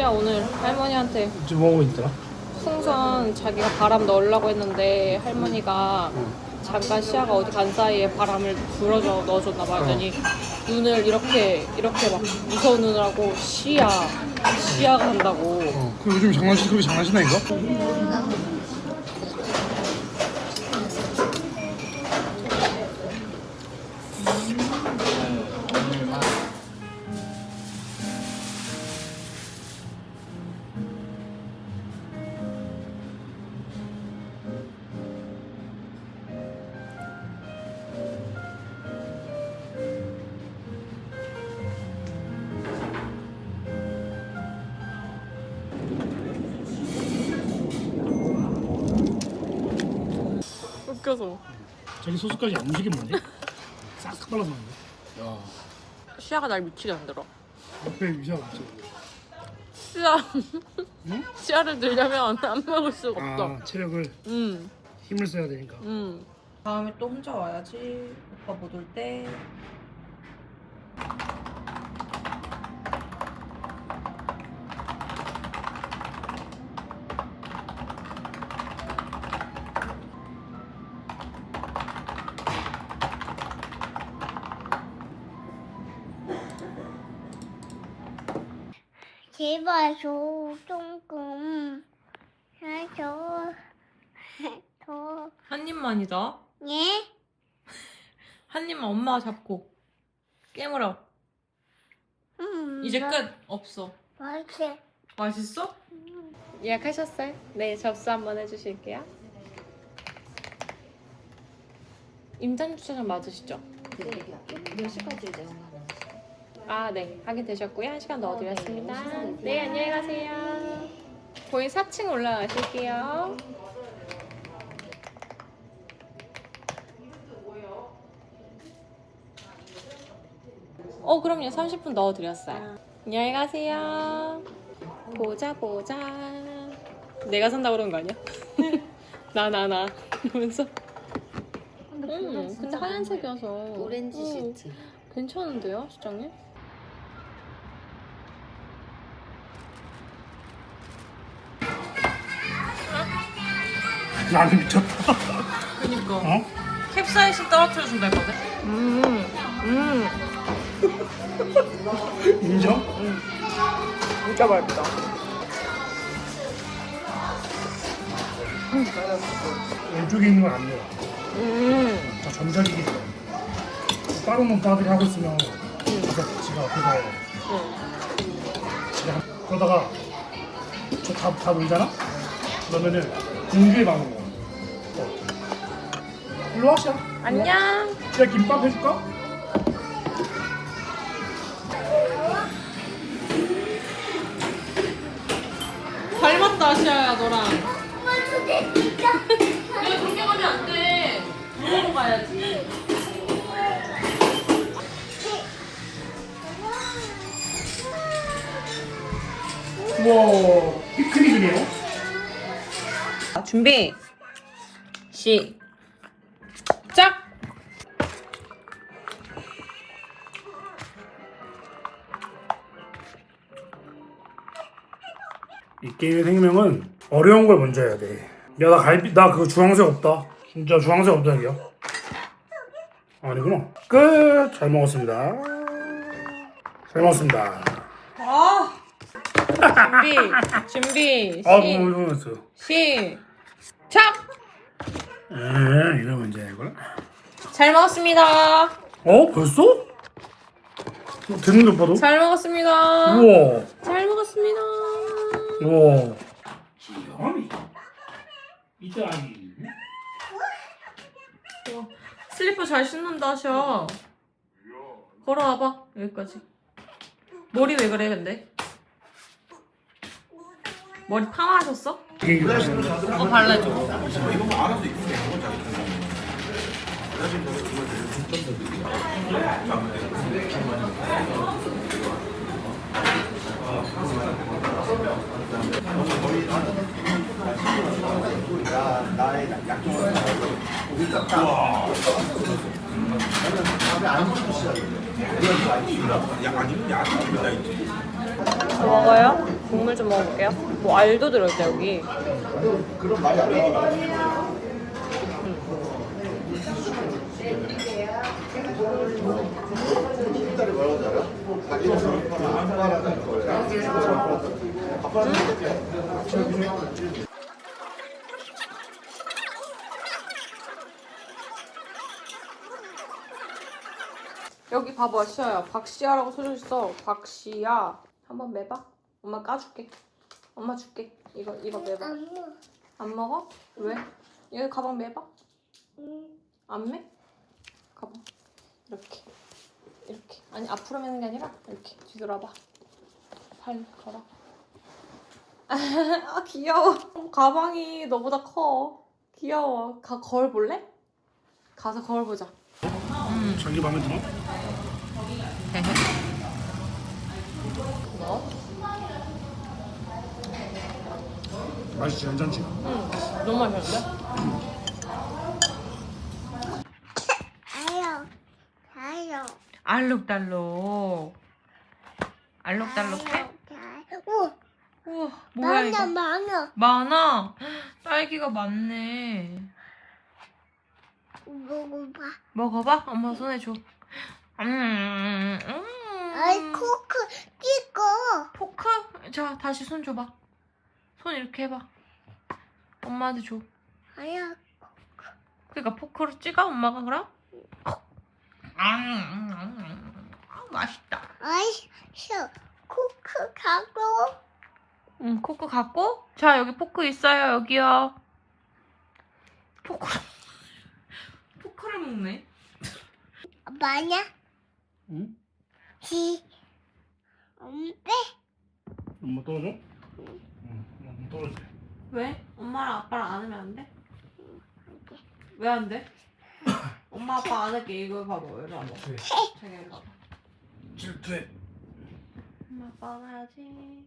시아 오늘 할머니한테 지금 뭐하고 있더라? 풍선 자기가 바람 넣으려고 했는데 할머니가 잠깐 시아가 어디 간 사이에 바람을 불어줘 넣어줬나 봐. 그러더니 눈을 이렇게 이렇게 막 무서운 눈을 하고 시아 시아가 한다고. 어. 그 요즘 장난치 그렇게 장난치나 이거? 웃겨서. 자기 소스까지 안 움직이면 뭔데? 싹싹 발라서 먹는데? 야 시아가 날 미치게 만들어. 옆에 위샤가 없지 시아 응? 시아를 들려면 안 먹을 수가 없어. 아 체력을 음. 힘을 써야 되니까 음. 다음에 또 혼자 와야지. 오빠 못 올 때. 제발 줘 조금 해줘 더한 입만이다. 예? 한 입만 엄마가 잡고 깨물어. 음, 이제 끝. 없어. 맛있어 맛있어? 예약하셨어요? 네, 접수 한번 해주실게요. 임장 주차장 맞으시죠? 몇 시까지 내용하는 아, 네. 확인되셨고요. 한 시간 넣어드렸습니다. 네, 시간 네, 안녕히 가세요. 거의 4층 올라가실게요. 어, 그럼요. 30분 넣어드렸어요. 안녕히 가세요. 보자, 보자. 내가 산다고 그런 거 아니야? 나, 나, 나. 이러면서. 근데 음, 근데 하얀색이어서. 오렌지 음, 시트 괜찮은데요, 시장님? 나는 미쳤다 그니까. 어? 캡사이신 떨어뜨려 준다 했거든? 음, 음. 인정? 진짜 맛있다. 왼쪽에 있는 건안 돼요 음. 자 전자기기 다른 오빠들이 하고 있으면 가서 지가 앞에서 지가 한- 그러다가 저다 다 놀잖아? 그러면은 공주에 가는 거야 어. 일로 와 시야 안녕. 시야 김밥 해줄까? 닮았다, 시아야, 너랑. 야, 그렇게 가면 안 돼. 물어로 가야지. 우와 피크닉이네요 준비. 시작. 게임의 생명은 어려운 걸 먼저 해야 돼. 야, 나 갈비, 나 그거 주황색 없다. 진짜 주황색 없다, 이야. 아니구나. 끝! 잘 먹었습니다. 잘 먹었습니다. 아. 준비. 준비. 아, 시, 뭐, 이거 했어요. 시작. 에, 이러면 이제 이걸. 잘 먹었습니다. 어, 벌써? 어, 듣는 것 봐도? 잘 먹었습니다. 우와, 잘 먹었습니다. 이때 아니. 슬리퍼 잘 신는다, 셔. 걸어와봐, 여기까지. 머리 왜 그래, 근데? 머리 파마하셨어? 이게 어, 발라줘. 야, 아니면 야채 나있 지. 먹어요? 국물 좀 먹어볼게요. 뭐 알도 들어있다 여기. 여기 봐봐 시아야. 박시아라고 써져 있어. 박시아. 한번 매봐. 엄마 까줄게. 엄마 줄게. 이거 이거 매봐. 안 먹어? 왜? 얘 가방 매봐. 응. 안 매? 가방. 이렇게. 이렇게. 아니 앞으로 매는 게 아니라 이렇게 뒤돌아봐. 팔 걸어. 아 귀여워. 가방이 너보다 커. 귀여워. 가 거울 볼래? 가서 거울 보자. 자기 마음에 들어? 뭐? 맛있지 괜찮지? 응 너무 맛있는데? 아요. 아요. 알록달록 알록달록해? 오, 우와 뭐야 많아, 이거 많아. 많아 딸기가 많네 먹어봐. 먹어봐 엄마 손에 줘 음, 음, 음. 아이, 코크? 자 다시 손 줘봐 손 이렇게 해봐 엄마한테 줘 아야, 그러니까 포크로 찍어 엄마가 그럼? 아, 맛있다 아이, 셔. 코크 가고. 응 포크 갖고 자 여기 포크 있어요 여기요 포크를 포크를 먹네 많아? 응? 지. 엄마. 엄마 떨어져? 응 엄마 떨어져 왜? 엄마랑 아빠랑 안으면 안 돼? 왜 안 돼? 엄마 아빠 안을게 이거 봐봐 이리 와봐 네. 자기 이리 와봐 질투해 엄마 아빠 안아야지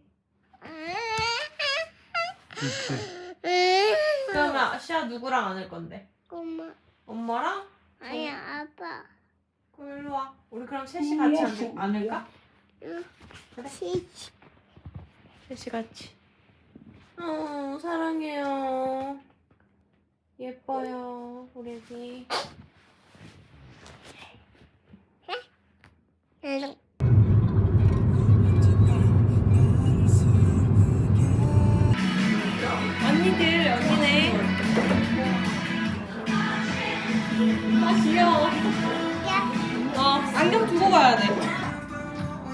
질투해 그러면 시아 누구랑 안을 건데? 엄마. 엄마랑? 아야, 아빠. 그럼 일로 와 우리 그럼 셋이 같이 안, 안을까? 지. 셋이 같이. 어 사랑해요. 예뻐요 우리 애기 아어 안경 두고 가야 돼.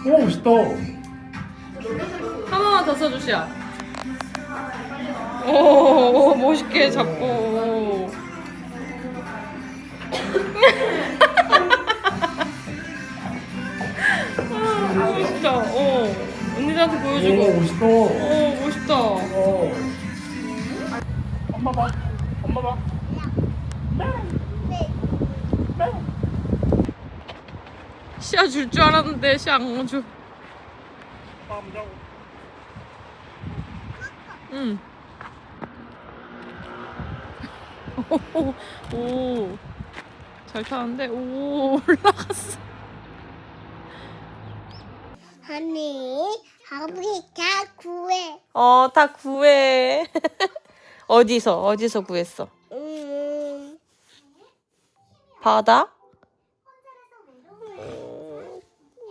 오 멋있다 한 번만 더 써주시오. 오, 멋있게 잡고. 아, 멋있다. 어. 언니들한테 오 보여주고. 멋있다 오, 멋있다. 어. 엄마 봐 엄마 봐 시아 줄 줄 알았는데 시아 안 줘. 아 문자고 응. 오, 오. 잘 타는데? 오, 올라갔어. 하니 아버지 다 구해. 어, 다 구해. 어디서, 어디서 구했어? 음, 바다? 음,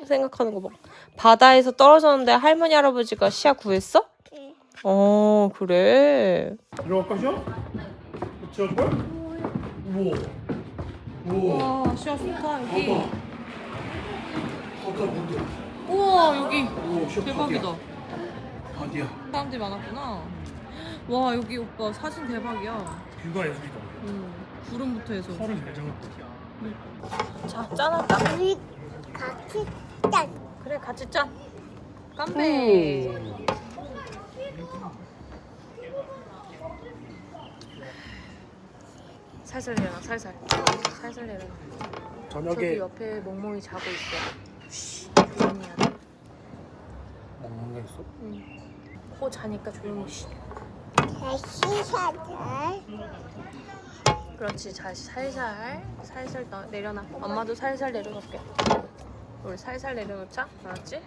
생각하는 거 봐. 바다에서 떨어졌는데 할머니, 할아버지가 시야 구했어? 응. 어, 그래. 들어갈 것이야? 거야? 우와 우와 와, 시야 좋다, 여기. 아까 뭔데? 우와, 여기. 오 시야 대박이다. 어디야? 사람들이 많았구나. 와, 여기 오빠 사진 대박이야. 뷰가 예술이다 음, 구름부터 해서. 서를 잘 잡았다 자, 짠하다. 우리 같이 짠. 그래, 같이 짠. 깜배. 살살 내려놔, 살살. 살살 내려놔. 저기 저녁에 옆에 멍멍이 자고 있어. 쉬, 조용히 해야 돼. 먹는 게 있어? 코 자니까 조용히 쉬. 다시 사자. 그렇지, 다시 살살. 살살 너, 내려놔. 엄마도 살살 내려놓을게. 우리 살살 내려놓자. 알았지?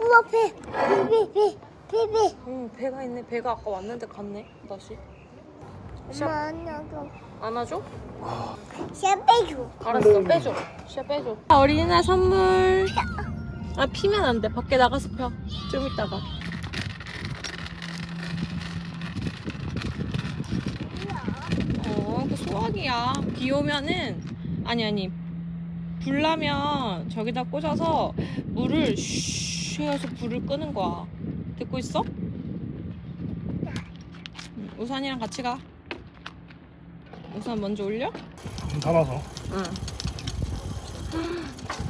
우와 배, 배, 배, 배, 배. 응, 배가 있네. 배가 아까 왔는데 갔네. 다시. 엄마 안아줘. 안아줘? 시야 빼줘. 알았어. 빼줘. 시야 빼줘. 어린이날 선물. 아, 피면 안 돼. 밖에 나가서 펴. 좀 이따가. 어, 그 소화기야. 비 오면은 아니 아니. 불 나면 저기다 꽂아서 물을 슈 해서 불을 끄는 거야. 듣고 있어? 응, 우산이랑 같이 가. 우산 먼저 올려? 좀 담아서. 응.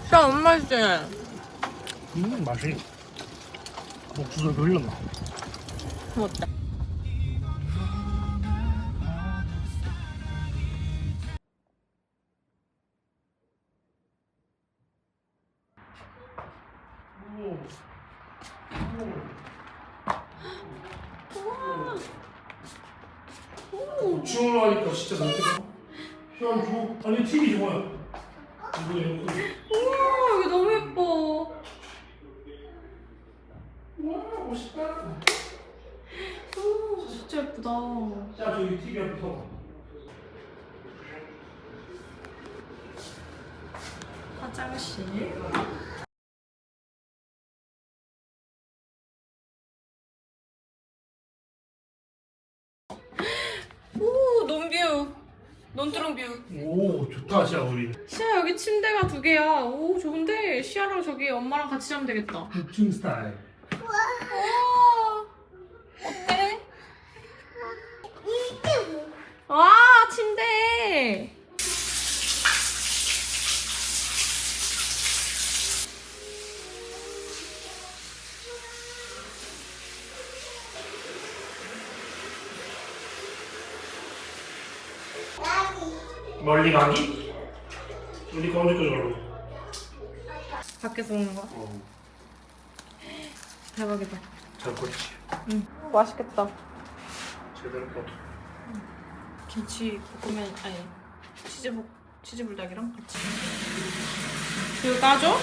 진짜 너무 맛있지? 음, 맛이. 옥수수 흘렀나? 주 와 멋있다. 오, 진짜 예쁘다. 자 저기 TV 앞에 서. 화장실. 오, 논뷰. 논두렁 뷰. 오 좋다 시야 우리. 시아 여기 침대가 두 개야. 오, 좋은데 시아랑 저기 엄마랑 같이 자면 되겠다. 6층 스타일. 와, 어때? 와, 침대. 멀리 가기? 우리 거기도 저러. 밖에서 먹는 거야? 어. 대박이다. 잘 컸지. 응. 맛있겠다. 제대로 뻗어. 김치 볶으면 아니 치즈 볶 치즈 불닭이랑 같이. 이거 까줘?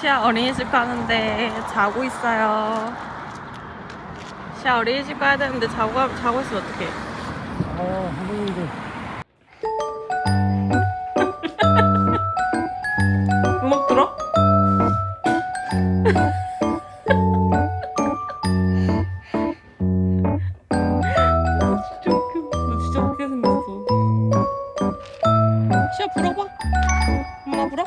시아 어린이집 가는데 자고 있어요. 시아 어린이집 가야 되는데 자고 가- 자고 있으면 어떡해? 아 하동이들. 시아 불어봐. 엄마 불어?